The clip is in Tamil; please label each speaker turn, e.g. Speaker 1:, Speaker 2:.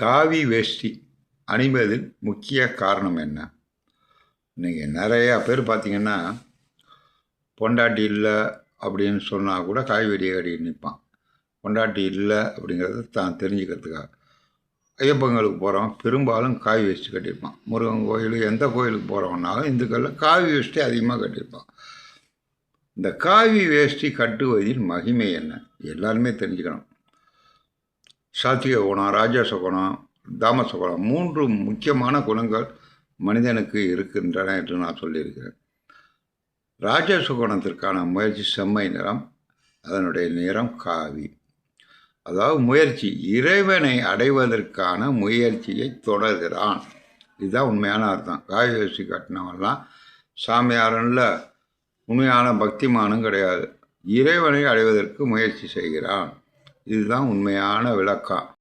Speaker 1: காவி வேஷ்டி அணிவதில் முக்கிய காரணம் என்ன? இன்றைக்கி நிறையா பேர் பார்த்திங்கன்னா பொண்டாட்டி இல்லை அப்படின்னு சொன்னால் கூட காய் வெடியை கடி நிற்பான் பொண்டாட்டி இல்லை அப்படிங்கிறத தான் தெரிஞ்சுக்கிறதுக்காக. ஐயப்பங்களுக்கு போகிறவன் பெரும்பாலும் காய் வேஷ்டி கட்டியிருப்பான். முருகன் கோயில் எந்த கோயிலுக்கு போகிறவனாலும் இந்துக்களில் காவி வேஷ்டி அதிகமாக கட்டியிருப்பான். இந்த காவி வேஷ்டி கட்டுவதில் மகிமை என்ன? எல்லாருமே தெரிஞ்சுக்கணும். சாத்திய குணம் ராஜச குணம் தாமச குணம் மூன்று முக்கியமான குணங்கள் மனிதனுக்கு இருக்கின்றன என்று நான் சொல்லியிருக்கிறேன். ராஜச குணத்திற்கான முயற்சி செம்மை நிறம் அதனுடைய நிறம் காவி. அதாவது முயற்சி இறைவனை அடைவதற்கான முயற்சியை தொடர்கிறான். இதுதான் உண்மையான அர்த்தம். காவி வேஷ்டி கட்டினவன்லாம் சாமியாரன்ல உண்மையான பக்திமானும் கிடையாது. இறைவனை அடைவதற்கு முயற்சி செய்கிறான். இதுதான் உண்மையான விளக்கம்.